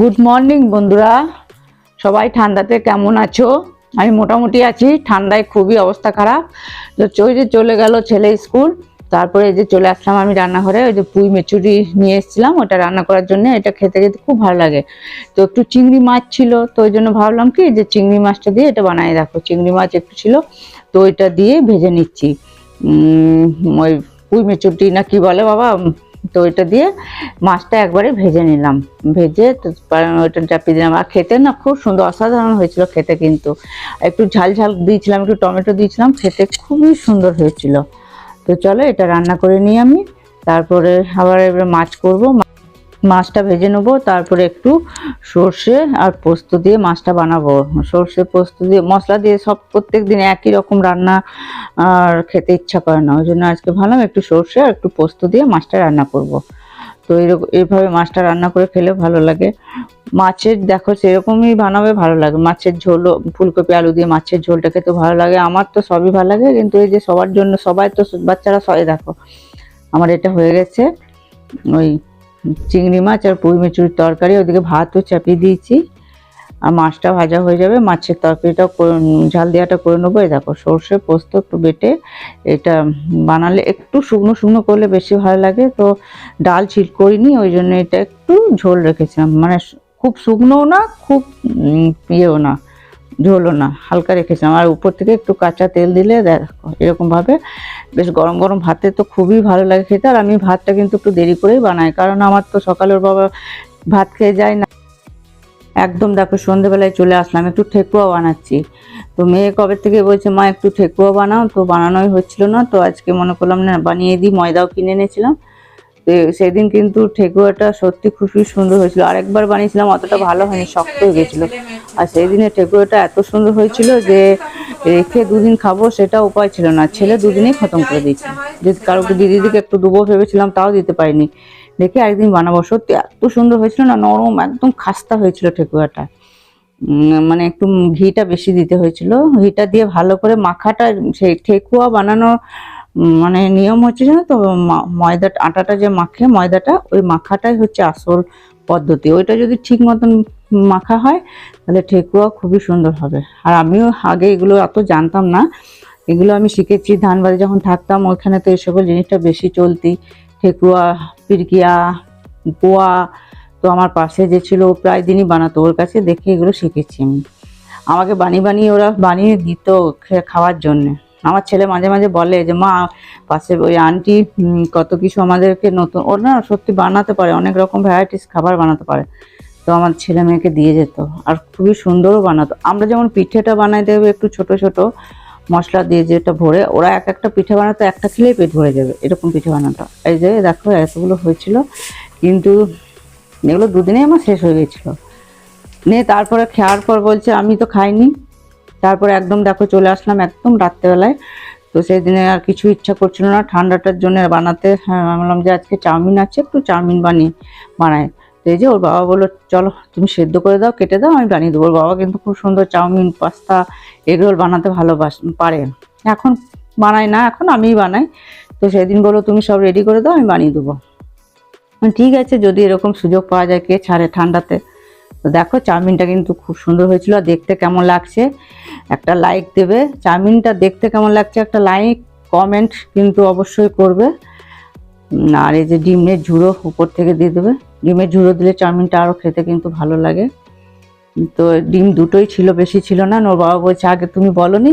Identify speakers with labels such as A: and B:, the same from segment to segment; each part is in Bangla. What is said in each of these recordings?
A: গুড মর্নিং বন্ধুরা। সবাই ঠান্ডাতে কেমন আছো? আমি মোটামুটি আছি, ঠান্ডায় খুবই অবস্থা খারাপ। তো ওই যে চলে গেল ছেলে স্কুল, তারপরে যে চলে আসলাম আমি রান্নাঘরে, ওই যে পুঁই মেচুরি নিয়ে এসেছিলাম, ওটা রান্না করার জন্য, এটা খেতে খেতে খুব ভালো লাগে। তো একটু চিংড়ি মাছ ছিল, তো ওই জন্য ভাবলাম কি যে চিংড়ি মাছটা দিয়ে এটা বানাই দেখো চিংড়ি মাছ একটু ছিল, তো ওইটা দিয়ে ভেজে নিচ্ছি। ওই পুঁই মেচুরটি না কি বলে বাবা? তো ওইটা দিয়ে মাছটা একবারে ভেজে নিলাম। ভেজে তো ওইটা চাপি দিলাম আর খেতে না খুব সুন্দর, অসাধারণ হয়েছিল খেতে কিন্তু। একটু ঝাল ঝাল দিয়েছিলাম, একটু টমেটো দিয়েছিলাম, খেতে খুবই সুন্দর হয়েছিল। তো চলো এটা রান্না করে নিই আমি। তারপরে আবার এবার মাছ করব। মাছটা ভেজে নেব, তারপরে একটু সর্ষে আর পোস্ত দিয়ে মাছটা বানাবো। সর্ষে, পোস্ত দিয়ে, মশলা দিয়ে সব প্রত্যেক দিন একই রকম রান্না আর খেতে ইচ্ছা করে না। ওই জন্য আজকে ভাবলাম একটু সর্ষে আর একটু পোস্ত দিয়ে মাছটা রান্না করব। তো এরকম এইভাবে মাছটা রান্না করে খেলে ভালো লাগে। মাছের, দেখো সেরকমই বানাবে, ভালো লাগে। মাছের ঝোলও ফুলকপি, আলু দিয়ে মাছের ঝোলটা খেতে ভালো লাগে। আমার তো সবই ভালো লাগে, কিন্তু এই যে সবার জন্য, সবাই তো বাচ্চারা সবাই দেখো। আমার এটা হয়ে গেছে, ওই চিংড়ি মাছ আর পুঁই মেচুরির তরকারি, ওদিকে ভাতও চাপিয়ে দিয়েছি। আর মাছটা ভাজা হয়ে যাবে, মাছের তরকারিটাও করে- ঝাল দেওয়াটা করে নেব। এই দেখো, সর্ষে পোস্ত একটু বেটে এটা বানালে একটু শুকনো শুকনো করলে বেশি ভালো লাগে। তো ডাল ছিল করিনি, ওই জন্য এটা একটু ঝোল রেখেছিলাম। মানে খুব শুকনোও না, খুব ইয়েও না। ঝোলও না, হালকা রেখেছিলাম। আর উপর থেকে একটু কাঁচা তেল দিলে দেখো এরকমভাবে বেশ গরম গরম ভাতে তো খুবই ভালো লাগে খেতে। আর আমি ভাতটা কিন্তু একটু দেরি করেই বানাই, কারণ আমার তো সকালের বাবা ভাত খেয়ে যায় না। একদম দেখো সন্ধেবেলায় চলে আসলাম, একটু ঠেকুয়া বানাচ্ছি। তো মেয়ে কবে থেকে বলছে, মা, একটু ঠেকুয়া বানাও। তো বানানোই হচ্ছিল না, তো আজকে মনে করলাম, না, বানিয়ে দিই, ময়দাও কিনে এনেছিলাম। তো সেদিন কিন্তু ঠেকুয়াটা সত্যি খুবই সুন্দর হয়েছিল। আরেকবার বানিয়েছিলাম, অতটা ভালো হয়নি, শক্ত হয়ে গেছিল। আর সেই দিনের ঠেকুয়াটা এত সুন্দর হয়েছিল যে রেখে দুদিন খাব সেটা উপায় ছিল না। ছেলে দুদিনেই খতম করে দিয়েছে। যদি কারোকে দিদিদিকে একটু ডুবো ভেবেছিলাম, তাও দিতে পারিনি। দেখে একদিন বানাবো। সত্যি এত সুন্দর হয়েছিল না, নরম একদম খাস্তা হয়েছিল ঠেকুয়াটা মানে একটু ঘিটা বেশি দিতে হয়েছিল। ঘিটা দিয়ে ভালো করে মাখাটা, সেই ঠেকুয়া বানানোর মানে নিয়ম হচ্ছে জানো তো, মা- ময়দা, আটাটা যে মাখে, ময়দাটা, ওই মাখাটাই হচ্ছে আসল পদ্ধতি। ওইটা যদি ঠিক মতন মাখা হয়, তাহলে ঠেকুয়া খুবই সুন্দর হবে। আর আমিও আগে এগুলো এত জানতাম না। এগুলো আমি শিখেছি ধানবাদে যখন থাকতাম, ওইখানে তো এই জিনিসটা বেশি চলতি। ঠেকুয়া, পিরকিয়া, পোয়া, তো আমার পাশে যে ছিল, ও প্রায় দিনই বানাতো। ওর কাছে দেখে এগুলো শিখেছি আমি। আমাকে বানিয়ে বানিয়ে ওরা বানিয়ে দিত খাওয়ার জন্যে। আমার ছেলে মাঝে মাঝে বলে যে, মা, পাশে ওই আন্টি কত কিছু আমাদেরকে নতুন ওর না, সত্যি বানাতে পারে, অনেক রকম ভ্যারাইটিস খাবার বানাতে পারে। তো আমার ছেলে মেয়েকে দিয়ে যেত। আর খুবই সুন্দরও বানাতো। আমরা যেমন পিঠেটা বানাই দেবো একটু ছোট ছোট মশলা দিয়ে যেটা ভরে, ওরা এক একটা পিঠে বানাতো, একটা খেলেই পেট ভরে যাবে এরকম পিঠে বানাতো এই যে দেখো, এতগুলো হয়েছিল। কিন্তু এগুলো দুদিনে আমার শেষ হয়ে গেছিল। নিয়ে তারপরে খাওয়ার পর বলছে, আমি তো খাইনি। তারপরে একদম দেখো চলে আসলাম একদম রাত্রেবেলায়। তো সেই দিনে আর কিছু ইচ্ছা করছিল না। ঠান্ডাটার জন্য বানাতে হ্যাঁ বললাম যে আজকে চাউমিন আছে, একটু চাউমিন বানিয়ে বানাই। তো এই যে ওর বাবা বলল, চলো, তুমি সেদ্ধ করে দাও, কেটে দাও, আমি বানিয়ে দেবো। ওর বাবা কিন্তু খুব সুন্দর চাউমিন, পাস্তা এগরোল বানাতে ভালোবাস, পারে। এখন বানাই না, এখন আমিই বানাই। তো সেদিন বলল, তুমি সব রেডি করে দাও, আমি বানিয়ে দেবো। ঠিক আছে, যদি এরকম সুযোগ পাওয়া যায়, কে ছাড়ে ঠান্ডাতে? তো দেখো, চাউমিনটা কিন্তু খুব সুন্দর হয়েছিল দেখতে কেমন লাগছে। একটা লাইক দেবে। চাউমিনটা দেখতে কেমন লাগছে, একটা লাইক কমেন্ট কিন্তু অবশ্যই করবে। আর এই যে ডিমের ঝুড়ো উপর থেকে দিয়ে দেবে। ডিমের ঝুড়ো দিলে চাউমিনটা আরও খেতে কিন্তু ভালো লাগে। তো ডিম দুটোই ছিল, বেশি ছিল না। ওর বাবা বলছে, আগে তুমি বলো নি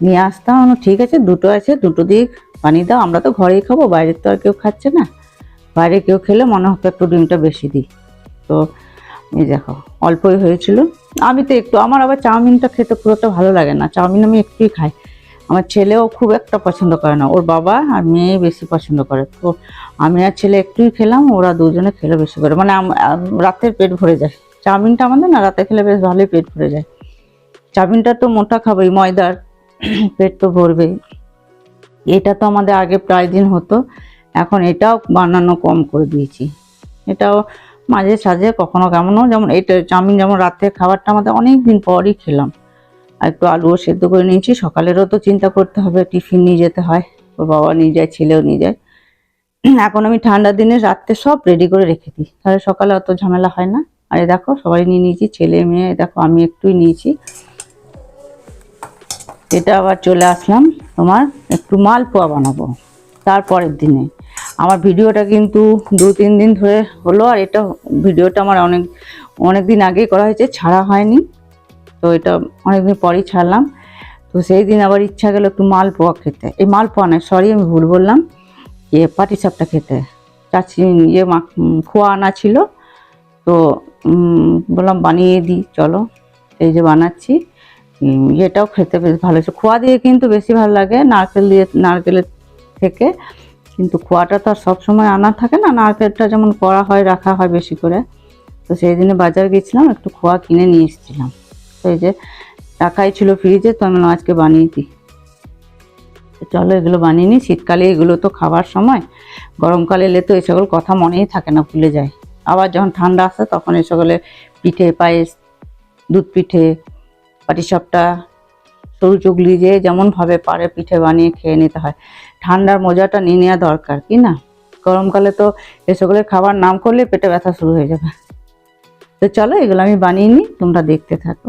A: নিয়ে আসতাম ঠিক আছে, দুটো আছে, দুটো দিয়ে বানিয়ে দাও। আমরা তো ঘরেই খাব বাইরের তো আর কেউ খাচ্ছে না। বাইরে কেউ খেলে মনে হতো একটু ডিমটা বেশি দিই। তো এই দেখো, অল্পই হয়েছিল। আমি তো একটু, আমার আবার চাউমিনটা খেতে একটা ভালো লাগে না। চাউমিন আমি একটুই খাই। আমার ছেলেও খুব একটা পছন্দ করে না। ওর বাবা আর মেয়ে বেশি পছন্দ করে। তো আমি আর ছেলে একটুই খেলাম, ওরা দুজনে খেলে বেশি করে। মানে রাতের পেট ভরে যায়। চাউমিনটা আমাদের না রাতে খেলে বেশ ভালোই পেট ভরে যায়। চাউমিনটা তো মোটা খাবেই, ময়দার পেট তো ভরবেই। এটা তো আমাদের আগে প্রায় দিন হতো। এখন এটাও বানানো কম করে দিয়েছি। এটাও মাঝে সাঝে কখনো কেমনও যেমন এটা চাউমিন যেমন রাতের খাবারটা আমাদের অনেক দিন পরই খেলাম। আর একটু আলুও সেদ্ধ করে নিয়েছি। সকালেরও তো চিন্তা করতে হবে, টিফিন নিয়ে যেতে হয়। ওর বাবা নিয়ে যায়, ছেলেও নিয়ে যায়। এখন আমি ঠান্ডার দিনে রাত্রে সব রেডি করে রেখে দিই। তাহলে সকালে অত ঝামেলা হয় না। আর এই দেখো, সবাই নিয়ে নিয়েছি, ছেলে, মেয়ে দেখো, আমি একটুই নিয়েছি। এটা আবার চলে আসলাম তোমার একটু মালপোয়া বানাবো, তারপরের দিনে। আমার ভিডিওটা কিন্তু দু, তিন দিন ধরে হলো, আর এটা ভিডিওটা আমার অনেক অনেক দিন আগেই করা হয়েছে, ছাড়া হয়নি। তো এটা অনেকদিন পরেই ছাড়লাম। তো সেই দিন আবার ইচ্ছা গেল একটু মালপোয়া খেতে। এই মালপোয়া নয় সরি আমি ভুল বললাম। ইয়ে পাটিসাপটা খেতে। চাচি ইয়ে মা খোয়া আনা ছিল। তো বললাম বানিয়ে দিই, চলো। এই যে বানাচ্ছি। এটাও খেতে বেশ ভালো হয়েছে। খোয়া দিয়ে কিন্তু বেশি ভালো লাগে নারকেল দিয়ে নারকেলের থেকে। কিন্তু খোয়াটা তো আর সবসময় আনা থাকে না। নারকেলটা যেমন করা হয়, রাখা হয় বেশি করে। তো সেই দিনে বাজার গেছিলাম, একটু খোয়া কিনে নিয়ে এসেছিলাম। এই যে রাখাই ছিল ফ্রিজে তো আমি আজকে বানিয়ে দিই। চলো এগুলো বানিয়ে নিই। শীতকালে এগুলো তো খাবার সময়, গরমকালে এলে তো এই সকল কথা মনেই থাকে না, ভুলে যায়। আবার যখন ঠান্ডা আসে, তখন এই সকলে পিঠে, পায়েস, দুধ পিঠে পাটিসাপটা সরু চুগলি যে যেমনভাবে পারে পিঠে বানিয়ে খেয়ে নিতে হয়। ঠান্ডার মজাটা নিয়ে নেওয়া দরকার, কি না? গরমকালে তো এ সকলের খাবার নাম করলে পেটে ব্যথা শুরু হয়ে যাবে। তো চলো এগুলো আমি বানিয়ে নিই, তোমরা দেখতে থাকো।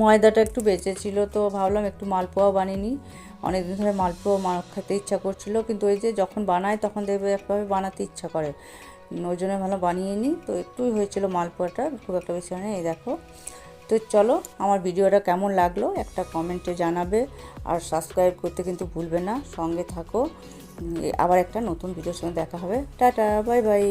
A: ময়দাটা একটু বেঁচে ছিল তো ভাবলাম একটু মালপোয়া বানিয়ে নিই। অনেকদিন ধরে মালপোয়া মা খেতে ইচ্ছা করছিল, কিন্তু ওই যে যখন বানায় তখন দেখবে একভাবে বানাতে ইচ্ছা করে। ওই জন্য ভালো বানিয়ে নিই। তো একটুই হয়েছিল মালপোয়াটা, খুব একটা বেশি হয় এই দেখো। তো চলো, আমার ভিডিওটা কেমন লাগল একটা কমেন্টে জানাবে আর সাবস্ক্রাইব করতে কিন্তু ভুলবে না। সঙ্গে থাকো। আবার একটা নতুন ভিডিওর সঙ্গে দেখা হবে। Tata, bye bye.